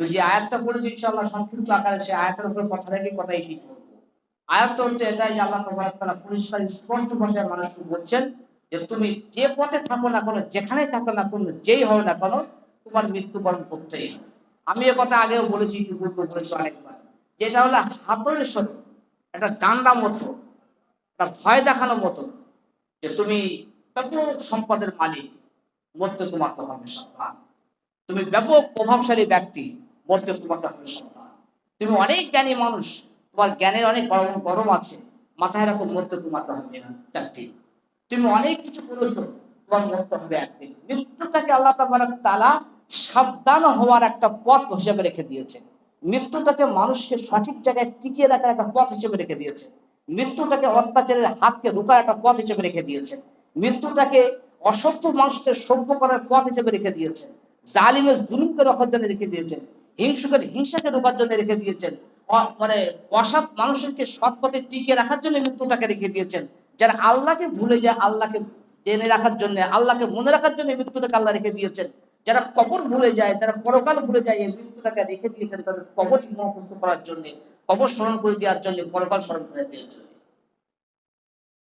আমি যে আয়াতটা পড়েছি ইনশাআল্লাহ, সংক্ষিপ্ত আকারে সে আয়াতের উপরে কথা রেখে কথাই ঠিক আয়াতটা হচ্ছে এটাই যে আল্লাহ তাআলা পরিষ্কার, স্পষ্ট ভাষায় মানুষকে বলছেন যে তুমি যে পথে থাকো না কেন যেখানে থাকো না কেন, যেই হবে না কেন, তোমার মৃত্যুবরণ করতেই আমি এ কথা আগেও বলেছি ইতিপূর্বে বলেছি অনেকবার যেটা হলো হাতরের সত্য একটা ডান্ডা মতো একটা ভয় দেখানোর মতো, যে তুমি ব্যাপক সম্পদের মালিক মরতে তোমাকে হবে সন্তান তুমি ব্যাপক প্রভাবশালী ব্যক্তি মরতে তোমাকে হবে সন্তান তুমি অনেক জ্ঞানী মানুষ, তোমার জ্ঞানের অনেক গরম গরম আছে, মাথায় রাখো মরতে তোমাকে হবে একদিন তুমি অনেক কিছু করেছ, তোমার মরতে হবে একদিন মৃত্যুটাকে আল্লাহ তাআলা সাবধান হওয়ার একটা পথ হিসেবে রেখে দিয়েছে মৃত্যুটাকে মানুষকে সঠিক জায়গায় টিকিয়ে রাখার একটা পথ হিসেবে রেখে দিয়েছে মৃত্যুটাকে অত্যাচারের হাতকে রুকার একটা পথ হিসেবে রেখে দিয়েছে মৃত্যুটাকে অসভ্য মানুষকে সভ্য করার পথ হিসেবে রেখে দিয়েছে জালিমের জুলুমকে রক্ষার জন্য রেখে দিয়েছেন। হিংসুকের হিংসাকে রোকার জন্য রেখে দিয়েছেন। মানে অসৎ মানুষকে সৎ পথে টিকিয়ে রাখার জন্য মৃত্যুটাকে রেখে দিয়েছেন। যারা আল্লাহকে ভুলে যায়, আল্লাহকে জেনে রাখার জন্য, আল্লাহকে মনে রাখার জন্য মৃত্যুটাকে আল্লাহ রেখে দিয়েছেন। যারা কবর ভুলে যায়, যারা পরকাল ভুলে যায়, এই মৃত্যুটাকে রেখে দিয়েছেন তাদের কবর মুখস্থ করার জন্য, কবর স্মরণ করে দেওয়ার জন্য, পরকাল স্মরণ করে জন্য।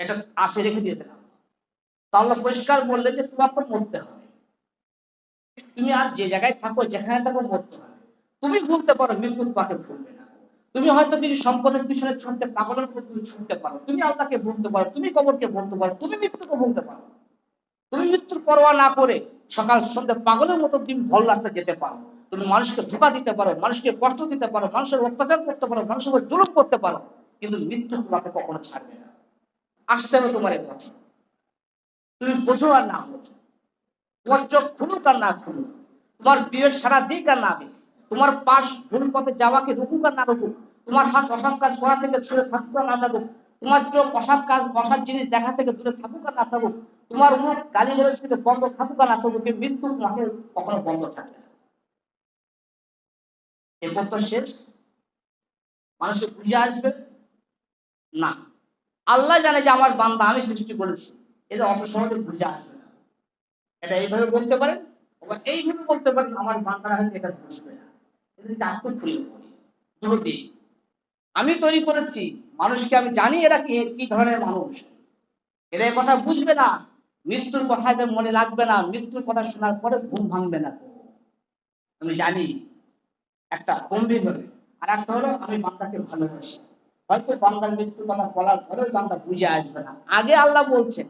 এটা আছে রেখে দিয়েছেন আল্লাহ। আল্লাহ পরিষ্কার বললেন যে তোমাকে মরতে হবে। তুমি আর যে জায়গায় থাকো, যেখানে থাকো, মরতে হবে। তুমি ভুলতে পারো মৃত্যু তোমাকে ভুলবে না। তুমি হয়তো কিছু সম্পদের পিছনে ছুটতে, পাগলের তুমি ছুটতে পারো। তুমি আল্লাহকে ভুলতে পারো, তুমি কবরকে বলতে পারো, তুমি মৃত্যুকে বলতে পারো। তুমি মৃত্যুর পরোয়া না করে সকাল সন্ধ্যে পাগলের মতো তুমি ভল রাস্তায় যেতে পারো। তুমি মানুষকে ধোকা দিতে পারো, মানুষকে কষ্ট দিতে পারো, মানুষের অত্যাচার করতে পারো, মানুষের জুলুম করতে পারো, কিন্তু মৃত্যু তোমাকে কখনো ছাড়বে না। আসতে হবে তোমার এই পথে। তুমি বোঝো আর না বোঝো। তোমার চোখ খুলুক আর না খুলুক। তোমার বিবেক সারা দিক আর না দিক। তোমার পাশ ভুল পথে যাওয়াকে রুকুক আর না রুকুক তোমার হাত অসৎ কাজ করা থেকে ছুড়ে থাকুক আর না থাকুক, তোমার চোখ অসৎ কাজ, অসৎ জিনিস দেখা থেকে দূরে থাকুক আর না থাকুক, তোমার মুখ গালি গালাজ থেকে বন্ধ থাকুক আর না থাকুক মৃত্যু তোমাকে কখনো বন্ধ থাকবে না। এরপর তো শেষ। মানুষের বুঝে আসবে? না। আল্লাহ জানে যে আমার বান্দা, আমি সৃষ্টি করেছি। এটা অত সহজে বুঝে আসবে না। এটা এইভাবে বলতে পারেন? এইভাবে বলতে পারেন, আমার বান্দারা হয়তো এটা বুঝবে না। আমি তৈরি করেছি। মানুষকে আমি জানি এরা কি কি ধরনের মানুষ। এরা কথা বুঝবে না। মৃত্যুর কথা এদের মনে লাগবে না। মৃত্যুর কথা শোনার পরে ঘুম ভাঙবে না। আমি জানি একটা গম্ভীর হবে আর একটা হলো, আমি বান্দাকে ভালোবাসি। হয়তো বান্দার মৃত্যুর কথা বলার পরেও বান্দা বুঝে আসবে না। আগে আল্লাহ বলছেন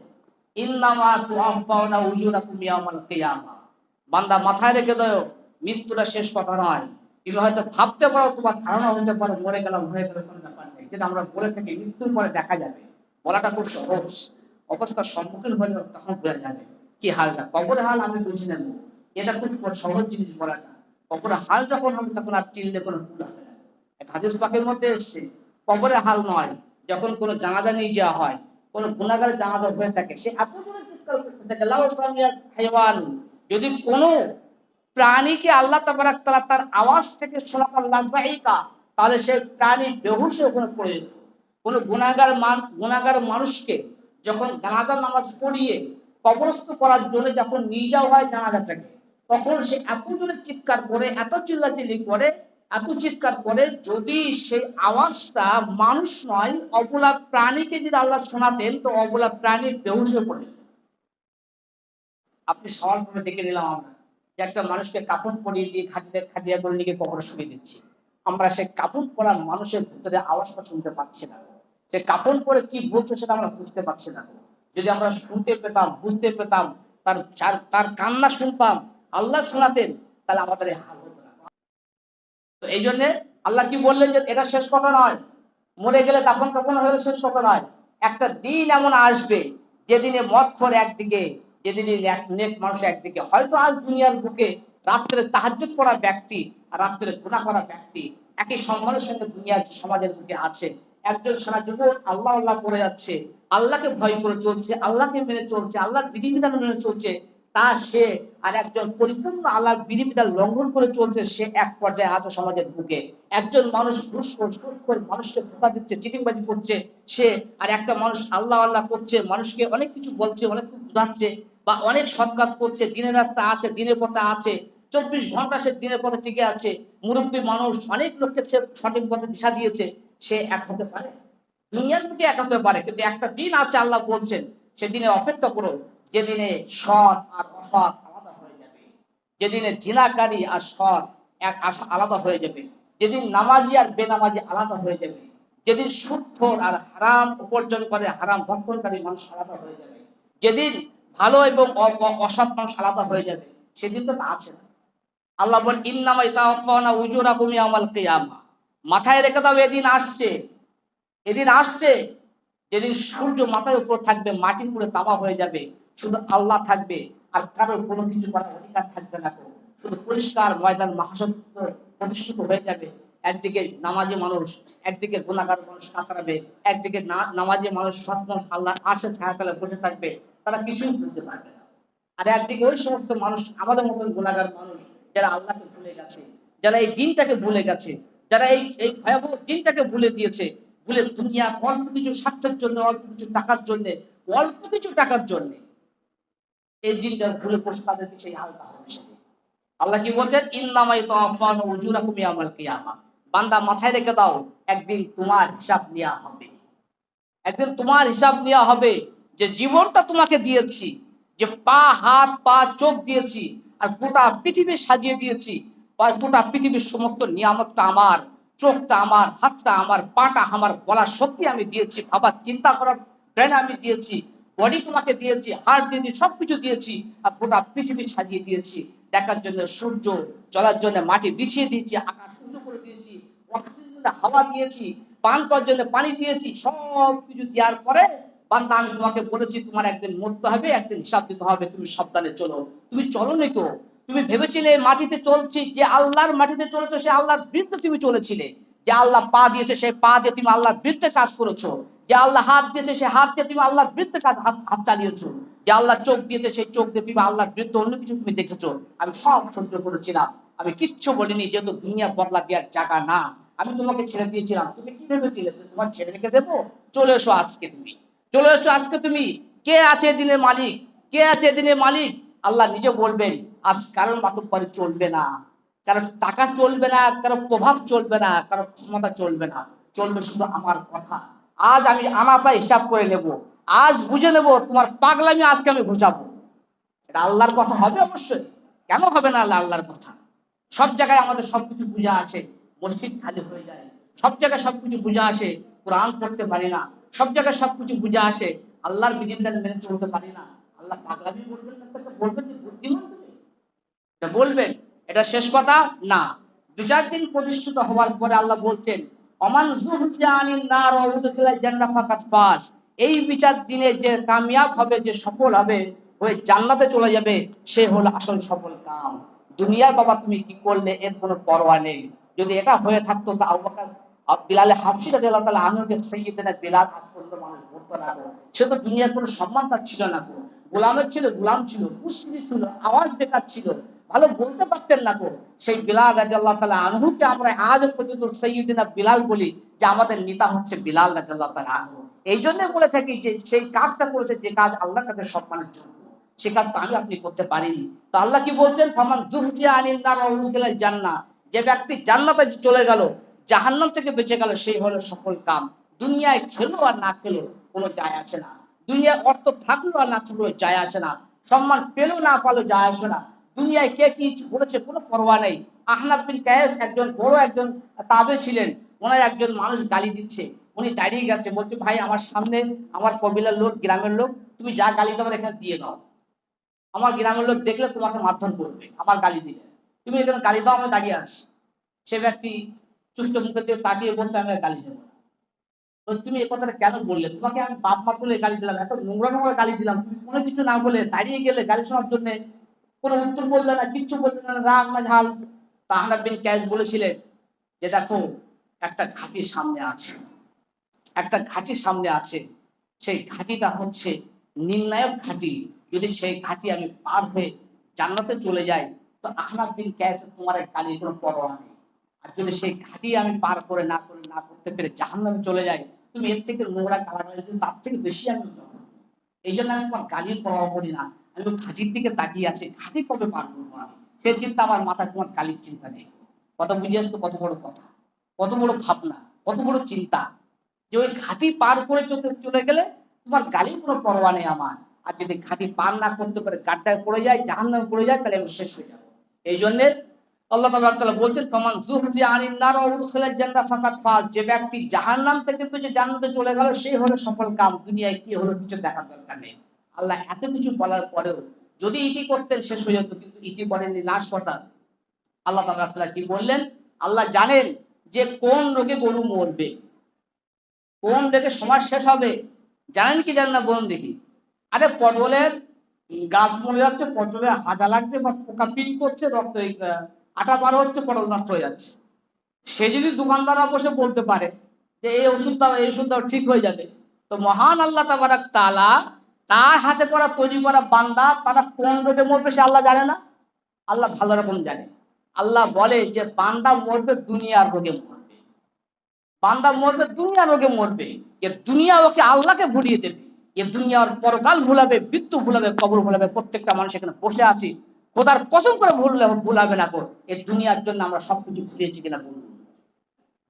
বান্দা মাথায় রেখে দাও, মৃত্যুটা শেষ কথা নয়। তুমি হয়তো ভাবতে পারো, তোমার ধারণা হতে পারো, মরে গেলাম হয়ে গেল কোনো ব্যাপার নেই। যেটা আমরা বলে থাকি, মৃত্যুর পরে দেখা যাবে। বলাটা খুব সহজ। অবস্থার সম্মুখীন হলে তখন বোঝা যাবে কি হালটা কবরের হাল আমি বুঝে নেব এটা খুব সহজ জিনিস বলাটা। কবরের হাল যখন হবে, তখন আর চিনলে কোনো ভুল হবে না। হাদিস পাকের মধ্যে এসছে, কবরের হাল নয়, যখন কোনো জানাজা নিয়ে যাওয়া হয়, কোন গুণাগারের জানাজা হয়ে থাকে, সে এত জোরে চিৎকার করতে থাকে যদি কোনো প্রাণীকে আল্লাহ তাবারাক তাআলা তার আওয়াজ থেকে আল্লাহ জাইকা তাহলে সে প্রাণী হয়ে ওখানে পড়ে যেত। কোন গুণাগার মান গুণাগার মানুষকে যখন জানাজার নামাজ পড়িয়ে কবরস্থ করার জন্য যখন নিয়ে যাওয়া হয় জানাজাটাকে, তখন সে এত জোরে চিৎকার করে, এত চিল্লাচিল্লি করে, এত চিৎকার করে যদি সেই আওয়াজটা মানুষ নয়, অবলা প্রাণীকে যদি আল্লাহ শোনাতেন, তো অবলা প্রাণী বেহুশ হয়ে পড়ে আপনি সহজ ভাবে দেখে নিলাম আমরা। একটা মানুষকে কাপড় পরিয়ে দিয়ে খাটিয়ে, খাটিয়া করে নিয়ে কবরে শুয়ে দিচ্ছি। আমরা সেই কাপড় পরা মানুষের ভিতরে আওয়াজটা শুনতে পাচ্ছি না। সে কাপড় পরে কি বলছে সেটা আমরা বুঝতে পারছি না। যদি আমরা শুনতে পেতাম, বুঝতে পেতাম, তার তার কান্না শুনতাম, আল্লাহ শোনাতেন, তাহলে আমাদের এই হাল হতো না। এই জন্য আল্লাহ কি বললেন যে এটা শেষ কথা নয়। মরে গেলে তখন তখন হলে শেষ কথা নয়। একটা দিন এমন আসবে, যেদিনে মদ খোর একদিকে নেক মানুষ একদিকে। হয়তো আজ দুনিয়ার বুকে রাত্রে তাহাজ্জুদ করা ব্যক্তি আর রাত্রে গুণা করা ব্যক্তি একই সম্মানের সঙ্গে দুনিয়ার সমাজের বুকে আছে। একজন সারা জীবন আল্লাহ আল্লাহ করে যাচ্ছে, আল্লাহকে ভয় করে চলছে, আল্লাহকে মেনে চলছে, আল্লাহর বিধিবিধান মেনে চলছে। তা সে আর একজন পরিপূর্ণ আল্লাহর বিধিবিধান লঙ্ঘন করে চলছে, সে এক পর্যায়ে আছে সমাজের বুকে। একজন মানুষ ঘুষ করে মানুষকে ধোকা দিচ্ছে, চিটিংবাজি করছে, সে আর একটা মানুষ আল্লাহ আল্লাহ করছে, মানুষকে অনেক কিছু বলছে, অনেক কিছু বোঝাচ্ছে বা অনেক সৎ কাজ করছে, দিনের রাস্তা আছে, দিনের পথে আছে, চব্বিশ ঘণ্টা সে দিনের পথে টিকে আছে, মুরব্বী মানুষ অনেক লোককে সে সঠিক পথে দিশা দিয়েছে, সে এক হতে পারে। দুনিয়ার দিকে এক হতে পারে, কিন্তু একটা দিন আছে আল্লাহ বলছেন, সেদিনে অপেক্ষা করো যেদিনে সৎ আর অসৎ আলাদা হয়ে যাবে। যেদিনে জিনাকারী আর সৎ এক আশা আলাদা হয়ে যাবে। যেদিন নামাজি আর বেনামাজি আলাদা হয়ে যাবে। যেদিন সুদখোর আর হারাম উপার্জন করে হারাম ভক্ষণকারী মানুষ আলাদা হয়ে যাবে। যেদিন ভালো এবং অসৎ মানুষ আলাদা হয়ে যাবে, সেদিন তো আছে না। আল্লাহ বল ইন্নামা ইতাওয়াফাউনা উজুরাকুম ইয়াওমাল কিয়ামা। মাথায় রেখে দাও, এদিন আসছে। এদিন আসছে। যেদিন সূর্য মাথার উপর থাকবে, মাটির উপরে তামা হয়ে যাবে। শুধু আল্লাহ থাকবে, আর কারোর কোনো কিছু করার অধিকার থাকবে না শুধু পরিষ্কার ময়দান মহাসত্য প্রতিষ্ঠিত হয়ে যাবে। একদিকে নামাজি মানুষ, একদিকে গুণাগার মানুষ কাতরাবে, একদিকে নামাজি মানুষ সৎ মানুষ আল্লাহ আসে ছায়াতলে বসে থাকবে, তারা কিছুই বুঝতে পারবে না। আর একদিকে ওই সমস্ত মানুষ, আমাদের মতন গুণাগার মানুষ, যারা আল্লাহকে ভুলে গেছে, যারা এই দিনটাকে ভুলে গেছে, যারা এই এই ভয়াবহ দিনটাকে ভুলে দিয়েছে, ভুলে দুনিয়া অল্প কিছু স্বার্থের জন্য, অল্প কিছু টাকার জন্য, অল্প কিছু টাকার জন্য। এই দিনটা ভুলে বসে তাদেরকে সেই হালকা হবে। আল্লাহ কি বলছেন? ইন্নামাই তাওয়াফান উজুরাকুম ইয়াউমাল কিয়ামা। বান্দা মাথায় রেখে দাও, একদিন তোমার হিসাব নেওয়া হবে। একদিন তোমার হিসাব নেওয়া হবে যে জীবনটা তোমাকে দিয়েছি, যে পা, হাত, পা, চোখ দিয়েছি, আর গোটা পৃথিবী সাজিয়ে দিয়েছি গোটা পৃথিবীর সমস্ত নিয়ামতটা আমার, চোখটা আমার, হাতটা আমার, পাটা আমার বলার শক্তি আমি দিয়েছি ভাবার চিন্তা করার ব্রেন আমি দিয়েছি বডি তোমাকে দিয়েছি হার্ট দিয়েছি, সবকিছু দিয়েছি, আর গোটা পৃথিবী সাজিয়ে দিয়েছি। দেখার জন্য সূর্য, চলার জন্য মাটি বিছিয়ে দিয়েছি, আকাশ উঁচু করে দিয়েছি অক্সিজেন হাওয়া দিয়েছি, পান করার জন্য পানি দিয়েছি সব কিছু দেওয়ার পরে বান্দা, আমি তোমাকে বলেছি, তোমার একদিন মরতে হবে, একদিন হিসাব দিতে হবে, তুমি সাবধানে চলো। তুমি চলো নি তো। তুমি ভেবেছিলে মাটিতে চলছি, যে আল্লাহর মাটিতে চলেছো, সে আল্লাহর বিরুদ্ধে তুমি চলেছিলে। যে আল্লাহ পা দিয়েছে, সেই পা দিয়ে তুমি আল্লাহর বিরুদ্ধে কাজ করেছ। যে আল্লাহ হাত দিয়েছে সেই হাত দিয়ে তুমি আল্লাহর বিরুদ্ধে কাজ হাত চালিয়েছো। যে আল্লাহ চোখ দিয়েছে, সেই চোখ দিয়ে তুমি আল্লাহর বিরুদ্ধে অন্য কিছু তুমি দেখেছ। আমি সব সহ্য করেছিলাম। আমি কিচ্ছু বলিনি, যেহেতু দুনিয়া বদলা দেওয়ার জায়গা না। আমি তোমাকে ছেড়ে দিয়েছিলাম। তুমি কি ভেবেছিলে? তোমার ছেড়ে রেখে দেবো? চলে এসো আজকে তুমি। চলে এসো আজকে তুমি। কে আছে দিনের মালিক? কে আছে দিনের মালিক? আল্লাহ নিজে বলবেন, আজ কারোর পরে চলবে না। কারণ টাকা চলবে না কারও প্রভাব চলবে না কারও ক্ষমতা চলবে না। চলবে শুধু আমার কথা। আজ আমি আনাটা হিসাব করে নেব। আজ বুঝে নেব তোমার পাগলামি আজকে আমি ঘুচাবো। এটা আল্লাহর কথা হবে অবশ্যই। কেন হবে না আল্লাহ আল্লাহর কথা? সব জায়গায় আমাদের সবকিছু বুঝা আসে, মসজিদ খালি হয়ে যায়। সব জায়গায় সবকিছু বুঝা আসে, কোরআন পড়তে পারি না। সব জায়গায় সবকিছু বুঝা আসে, আল্লাহর বিধিবিধান মেনে চলতে পারি না। আল্লাহ পাগলামি বলবেন বলবেন বুদ্ধিমান বলবেন। এটা শেষ কথা? না। দু চার দিন প্রতিষ্ঠিত হওয়ার পরে আল্লাহ বলছেন অমান ফাজ এই বিচার দিনে যে কামিয়াব হবে, যে সফল হবে জান্নাতে চলে যাবে, সে হলো আসল সফল কাম। দুনিয়ার বাবা, তুমি কি করলে? এর কোনো পরোয়া নেই। যদি এটা হয়ে থাকতো, তা আবু বকর আব- বিলালে হাফসি তাআলা আনহুকে সাইয়্যিদানা বিলাল মানুষ না সে তো দুনিয়ার কোনো সম্মান তার ছিল না গোলামের ছিল গোলাম ছিল কুশ্রী ছিল, আওয়াজ বেকার ছিল। ভালো বলতে পারতেন না গো। সেই বিলাল রাদিয়াল্লাহু তাআলা আনহুকে আমরা আজ পর্যন্ত সাইয়্যিদিনা বিলাল বলি, যে আমাদের নেতা হচ্ছে বিলাল রাদিয়াল্লাহু তাআলা আনহু। এই জন্য বলে থাকি যে সেই কাজটা করেছে, যে কাজ আল্লাহর কাছে সম্মানের জন্য। সে কাজটা আমি আপনি করতে পারিনি। তো আল্লাহ কি বলছেন? ফামান জুহজিয়া আনিন নার উদখিলাল যে ব্যক্তি জান্নাতে চলে গেল, জাহান্নাম থেকে বেঁচে গেল, সেই হলো সফল কাম। দুনিয়ায় খেলো আর না খেলো কোনো যায় আসে না। দুনিয়ায় অর্থ থাকল আর না থাকল যায় আসে না। সম্মান পেল না পালো যায় আসে না। দুনিয়ায় কে কি বলেছে কোনো পরোয়া নেই। আহনাব বিন কায়েস একজন বড় একজন তাবে ছিলেন। ওনার একজন মানুষ গালি দিচ্ছে। উনি দাঁড়িয়ে গেছে, বলছে, ভাই, আমার সামনে আমার কবিলার লোক, গ্রামের লোক, তুমি যা গালি দেওয়ার এখানে দিয়ে দাও। আমার গ্রামের লোক দেখলে তোমাকে মারধর করবে, আমার গালি দিলে তুমি এখানে গালি দাও, আমি দাঁড়িয়ে আছি। সে ব্যক্তি চুষ্ট মুখে দিয়ে তাকিয়ে বলছে, আমি গালি দেবো তো তুমি এই কথাটা কেন বললে? তোমাকে আমি বাপ মা তুলে গালি দিলাম, এত নোংরা নোংরা গালি দিলাম। তুমি কোনো কিছু না বলে দাঁড়িয়ে গেলে গালি শোনার জন্য কোনো উত্তর বললে না, কিচ্ছু বললে না, রাগ না ঝাল তাহলে বিন ক্যাশ বলেছিলেন যে, দেখো, একটা ঘাটির সামনে আছে। একটা ঘাটির সামনে আছে। সেই ঘাটিটা হচ্ছে নির্ণায়ক ঘাটি। যদি সেই ঘাটি আমি পার হয়ে জান্নাতে চলে যাই, তো আহনাব বিন ক্যাস তোমার গালির কোনো পরোয়া নেই। আর যদি সেই ঘাটি আমি পার করে না করে না করতে পেরে জাহান্নামে চলে যাই, তুমি এর থেকে নোংরা গালাগালি তার থেকে বেশি আমি এই জন্য আমি তোমার গালির পরোয়া করি না। আমি ঘাটির দিকে তাকিয়ে আছি ঘাটি কবে পার করব আমি? সে চিন্তা আমার মাথায় তোমার কালির চিন্তা নেই। কথা বুঝে আসছো, কত বড় কথা? কত বড় ভাবনা, কত বড় চিন্তা? যে ওই ঘাটি পার করে চলে চলে গেলে তোমার গালির কোনো পরোয়া নেই আমার। আর যদি ঘাটি পার না করতে পারে গাড্ডায় পড়ে যায় জাহান নামে পড়ে যায়, তাহলে আমি শেষ হয়ে যাব। এই জন্যে আল্লাহ তাআলা বলছেন, ফমান যুহজি আনিন নার ওয়া উদখিলাল জান্নাহ ফাকাত যে ব্যক্তি জাহান্নাম থেকে যে জান্নাতে চলে গেল সেই হলো সফল কাম। দুনিয়ায় কি হলো কিছু দেখার দরকার নেই। আল্লাহ এত কিছু বলার পরেও যদি ইতি করতেন শেষ হয়ে যেত, কিন্তু ইতি করেননি, লাশ কটা আল্লাহ তাআলা কি বললেন? আল্লাহ জানেন যে কোন রোগে গরু মরবে, কোন রোগে সমাজ শেষ হবে, জানেন কি জানেন না বলুন দেখি। আরে পটলের গাছ মরে যাচ্ছে পটলে হাজা লাগছে বা পোকা পিল করছে, রক্ত আটা বার হচ্ছে, পটল নষ্ট হয়ে যাচ্ছে। সে যদি দোকানদাররা বসে বলতে পারে যে এই ওষুধ দাও, এই ওষুধ দাও, ঠিক হয়ে যাবে। তো মহান আল্লাহ তাবারাক তাআলা তার হাতে করা তৈরি করা বান্দা, তারা কোন রোগে মরবে সে আল্লাহ জানে না। আল্লাহ ভালো রকম জানে। আল্লাহ বলে যে বান্দা মরবে দুনিয়ার রোগে মরবে। বান্দা মরবে দুনিয়ার রোগে মরবে। এ দুনিয়া ওকে আল্লাহকে ভুলিয়ে দেবে। এ দুনিয়ার পরকাল ভুলাবে, মৃত্যু ভুলাবে, কবর ভুলাবে, প্রত্যেকটা মানুষ এখানে বসে আছি। খোদার কসম করে ভুললে ভুলাবে না কো এ দুনিয়ার জন্য আমরা সবকিছু ভুলিয়েছি কিনা বলুন।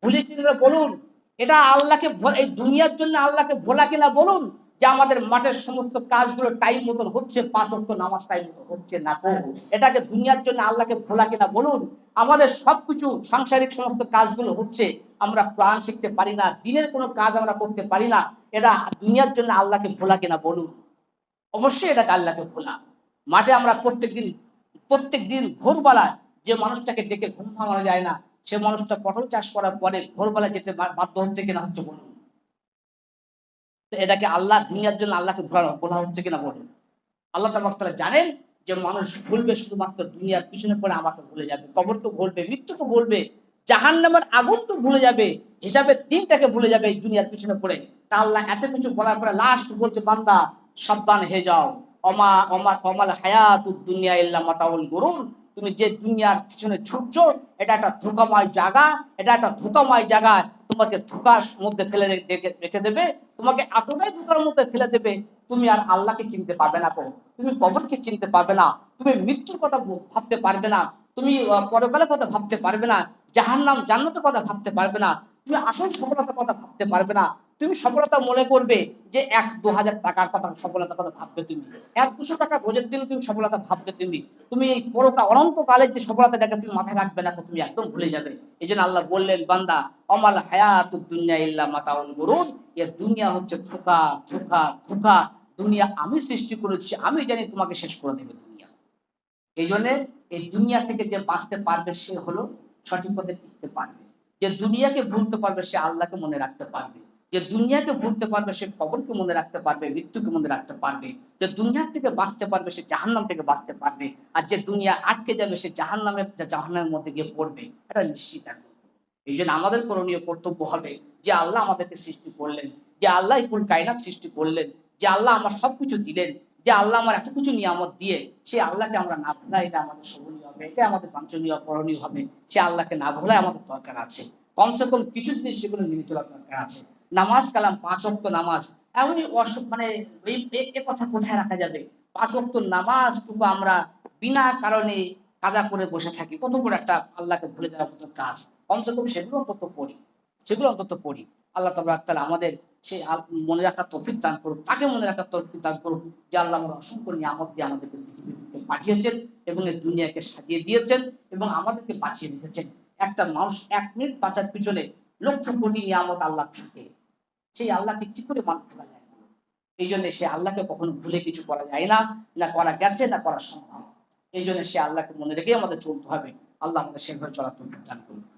ভুলেছি কিনা বলুন? এটা আল্লাহকে এই দুনিয়ার জন্য আল্লাহকে ভোলা কিনা বলুন? যে আমাদের মাঠের সমস্ত কাজগুলো টাইম মতন হচ্ছে, পাঁচ অক্ট নামাজ টাইম মতো হচ্ছে না এটাকে দুনিয়ার জন্য আল্লাহকে ভোলা কিনা বলুন? আমাদের সবকিছু সাংসারিক সমস্ত কাজগুলো হচ্ছে, আমরা প্রাণ শিখতে পারি না, দিনের কোনো কাজ আমরা করতে পারি না। এটা দুনিয়ার জন্য আল্লাহকে ভোলা কিনা বলুন? অবশ্যই এটাকে আল্লাহকে ভোলা। মাঠে আমরা প্রত্যেকদিন প্রত্যেক দিন ভোরবেলায় যে মানুষটাকে ডেকে ঘুম ভাঙানো যায় না, সে মানুষটা পটল চাষ করার পরে ভোরবেলা যেতে বাধ্য হচ্ছে কিনা হচ্ছে বলুন? তো এটাকে আল্লাহ দুনিয়ার জন্য আল্লাহকে ভোলা বলা হচ্ছে কিনা বলুন। আল্লাহ তালা জানেন যে মানুষ ভুলবে শুধুমাত্র দুনিয়ার পিছনে পড়ে আমাকে ভুলে যাবে, কবর তো ভুলবে মৃত্যুকে ভুলবে জাহান নামের আগুন তো ভুলে যাবে হিসাবের দিনটাকে ভুলে যাবে এই দুনিয়ার পিছনে পড়ে। তা আল্লাহ এত কিছু বলার পরে লাস্ট বলছে, বান্দা, সাবধান হয়ে যাও। অমা অমা, অমাল হায়াত দুনিয়া ইল্লা মাতাউল গরুর তুমি যে দুনিয়ার পিছনে ছুটছ, এটা একটা ধোকাময় জায়গা, এটা একটা ধোকাময় জায়গা। তোমাকে ধোকার মধ্যে ফেলে রেখে- দেবে, তোমাকে এতটাই ধোকার মধ্যে ফেলে দেবে, তুমি আর আল্লাহকে চিনতে পারবে না তুমি কবরকে চিনতে পারবে না, তুমি মৃত্যুর কথা ভাবতে পারবে না, তুমি পরকালের কথা ভাবতে পারবে না, জাহান্নাম, জান্নাতের কথা ভাবতে পারবে না, তুমি আসল সফলতার কথা ভাবতে পারবে না। তুমি সফলতা মনে করবে যে এক দু হাজার টাকার কথা সফলতার কথা ভাববে তুমি। এক দুশো টাকা রোজের দিনে তুমি সফলতা ভাববে তুমি। তুমি এই পরকা অনন্তকালের যে সফলতাটাকে তুমি মাথায় রাখবে না তুমি একদম ভুলে যাবে। এই জন্য আল্লাহ বললেন, বান্দা, অমাল হায়াত দুনিয়া ইল্লা মাতাউল গুরুর এ দুনিয়া হচ্ছে ধোকা ধোকা ধোকা। দুনিয়া আমি সৃষ্টি করেছি, আমি জানি তোমাকে শেষ করে দেবে দুনিয়া। এই জন্য এই দুনিয়া থেকে যে বাঁচতে পারবে সে হলো সঠিক পথে টিকতে পারবে। যে দুনিয়াকে ভুলতে পারবে সে আল্লাহকে মনে রাখতে পারবে। যে দুনিয়াকে ভুলতে পারবে, সে কবরকে মনে রাখতে পারবে, মৃত্যুকে মনে রাখতে পারবে। যে দুনিয়ার থেকে বাঁচতে পারবে, সে জাহান্নাম থেকে বাঁচতে পারবে। আর যে দুনিয়া আটকে যাবে, সে জাহান্নামের জাহান্নামের মধ্যে গিয়ে পড়বে। এটা নিশ্চিত একদম এই জন্য আমাদের করণীয় কর্তব্য হবে যে আল্লাহ আমাদেরকে সৃষ্টি করলেন, যে আল্লাহ কুল কায়নাত সৃষ্টি করলেন, যে আল্লাহ আমার সবকিছু দিলেন, যে আল্লাহ আমার এত কিছু নিয়ামত দিয়ে সে আল্লাহকে আমরা না ভোলাই, এটা আমাদের শোভনীয় হবে এটা আমাদের বাঞ্ছনীয়, করণীয় হবে। সে আল্লাহকে না ভোলাই আমাদের দরকার আছে। কমসে কম কিছু জিনিস সেগুলো মেনে চলার দরকার আছে। নামাজ কালাম, পাঁচ অক্ত নামাজ। এমনই মানে এ- কথা কোথায় রাখা যাবে? পাঁচ অক্ত নামাজ টুকু আমরা বিনা কারণে কাজা করে বসে থাকি। কত বড় একটা আল্লাহকে ভুলে যাওয়ার মতো কাজ। কমসে কম সেগুলো অন্তত পড়ি। সেগুলো অন্তত পড়ি। আল্লাহ তালা আমাদের সেই আল- মনে রাখার তৌফিক দান করুক, তাকে মনে রাখার তৌফিক দান করুক, যে আল্লাহ আমরা অসংখ্য নিয়ামত দিয়ে আমাদেরকে পৃথিবীতে পাঠিয়েছেন এবং এই দুনিয়াকে সাজিয়ে দিয়েছেন এবং আমাদেরকে বাঁচিয়ে রেখেছেন। একটা মানুষ এক মিনিট বাঁচার পিছনে লক্ষ কোটি নিয়ামত আল্লাহ থাকে। সেই আল্লাহকে কি করে মান করা যায়? এই জন্য সে আল্লাহকে কখনো ভুলে কিছু করা যায় না না করা গেছে, না করা সম্ভব। এই জন্য সে আল্লাহকে মনে রেখে আমাদের চলতে হবে। আল্লাহ আমাদের সেভাবে চলার দান করুন।